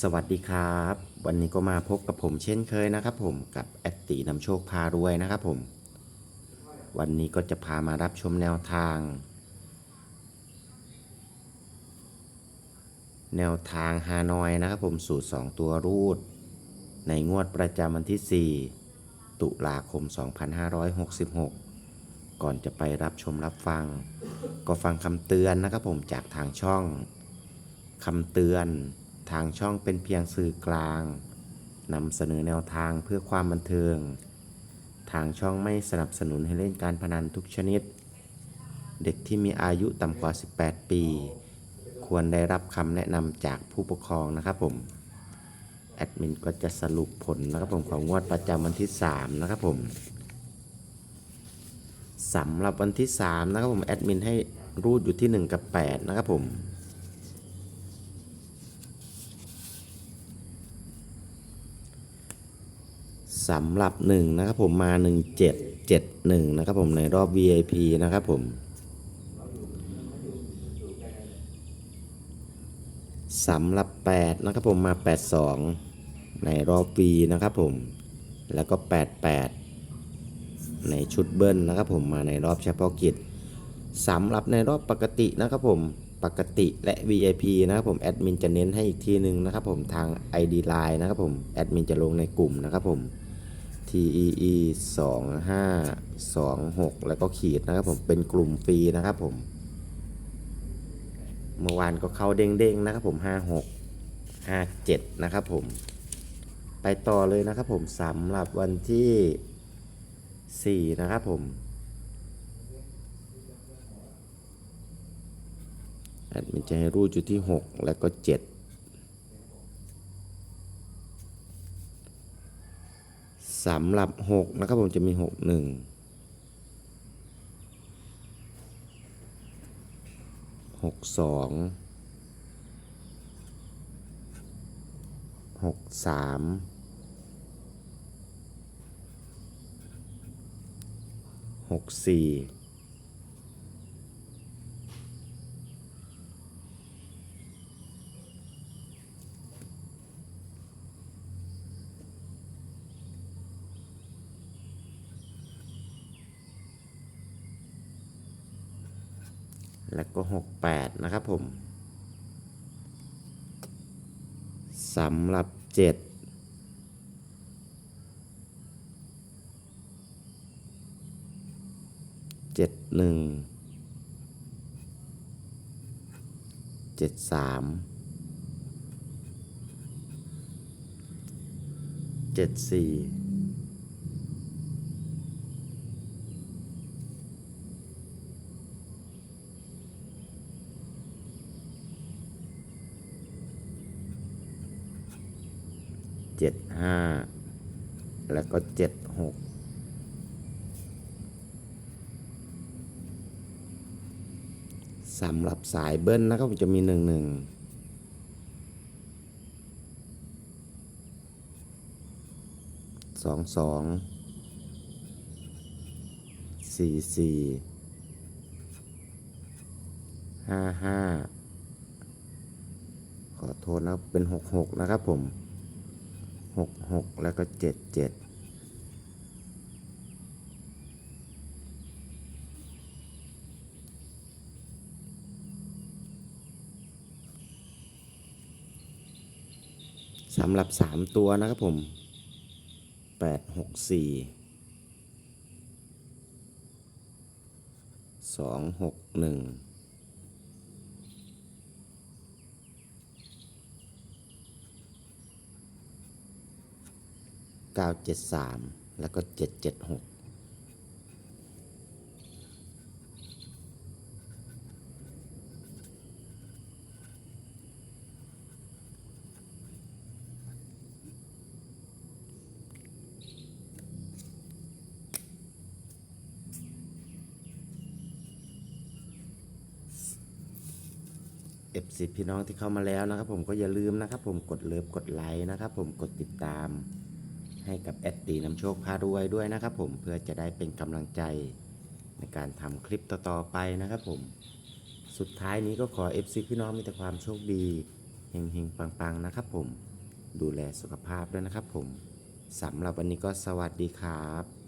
สวัสดีครับ วันนี้ก็มาพบกับผมเช่นเคยนะครับ ผมกับแอดตีนำโชคพารวยนะครับผม วันนี้ก็จะพามารับชมแนวทาง แนวทางฮานอยนะครับผมสูตร 2 ตัวรูด ในงวดประจำวันที่ 4 ตุลาคม 2566 ก่อนจะไปรับชมรับฟัง ก็ฟังคำเตือนนะครับผมจากทางช่องคำเตือน ทางช่องเป็นเพียงสื่อกลางนำเสนอแนวทางเพื่อความบันเทิง ทางช่องไม่สนับสนุนให้เล่นการพนันทุกชนิด เด็กที่มีอายุต่ำกว่า 18 ปี ควรได้รับคำแนะนำจากผู้ปกครองนะครับผม แอดมินก็จะสรุปผลนะครับผมของงวดประจำวันที่ 3 นะครับผมสำหรับวันที่ 3 นะครับผม แอดมินให้รูดอยู่ที่ 1 กับ 8 นะครับผม สำหรับหนึ่งนะครับผมมา 1771 นะครับผมในรอบ VIP นะครับผมสำหรับ 8 นะครับผมมา 82 ในรอบ V นะครับผม แล้วก็ 88 ในชุดเบิ้ลนะครับผมมาในรอบเฉพาะกิจสำหรับในรอบปกตินะครับผมปกติและ VIP นะครับผมแอดมินจะเน้นให้อีกทีหนึ่งนะครับผมทาง ID Line นะครับผมแอดมินจะลงในกลุ่มนะครับผม TEE 2 5 2 6 แล้วก็ขีดนะครับผมเป็นกลุ่มฟรีนะครับผม เมื่อวานก็เข้าเด้งๆนะครับผม 56 57 นะครับผม ไปต่อเลยนะครับผมสำหรับวันที่ 4 นะครับผม แอดมินจะให้รูดอยู่ที่ 6 แล้วก็ 7 สำหรับ 6 นะครับผมจะมี 6 1 6 2 6 3 6 4 แล้วก็ 68 นะครับผมสำหรับ 7เจ็ดหนึ่งเจ็ดสามเจ็ดสี่ เจ็ดห้าแล้วก็เจ็ดหกสำหรับสายเบิ้ลนะครับจะมีหนึ่งหนึ่งสองสองสี่สี่ห้าห้าขอโทษนะครับเป็นหกหกนะครับผม หกหกแล้วก็เจ็ดเจ็ดสำหรับสามตัวนะครับผมแปดหกสี่ สองหกหนึ่งเก้าเจ็ดสามแล้วก็เจ็ดเจ็ดหกเอฟซีพี่น้องที่เข้ามาแล้วนะครับผมก็อย่าลืมนะครับผมกดเลิฟกดไลค์นะครับผมกดติดตาม ให้กับแอดตีนำโชคพารวยด้วยนะครับผมเพื่อจะได้เป็นกำลังใจในการทำคลิปต่อๆไปนะครับผม สุดท้ายนี้ก็ขอ FC พี่น้องมีแต่ความโชคดีเฮงๆ ปังๆ นะครับผม ดูแลสุขภาพด้วยนะครับผมสำหรับวันนี้ก็สวัสดีครับ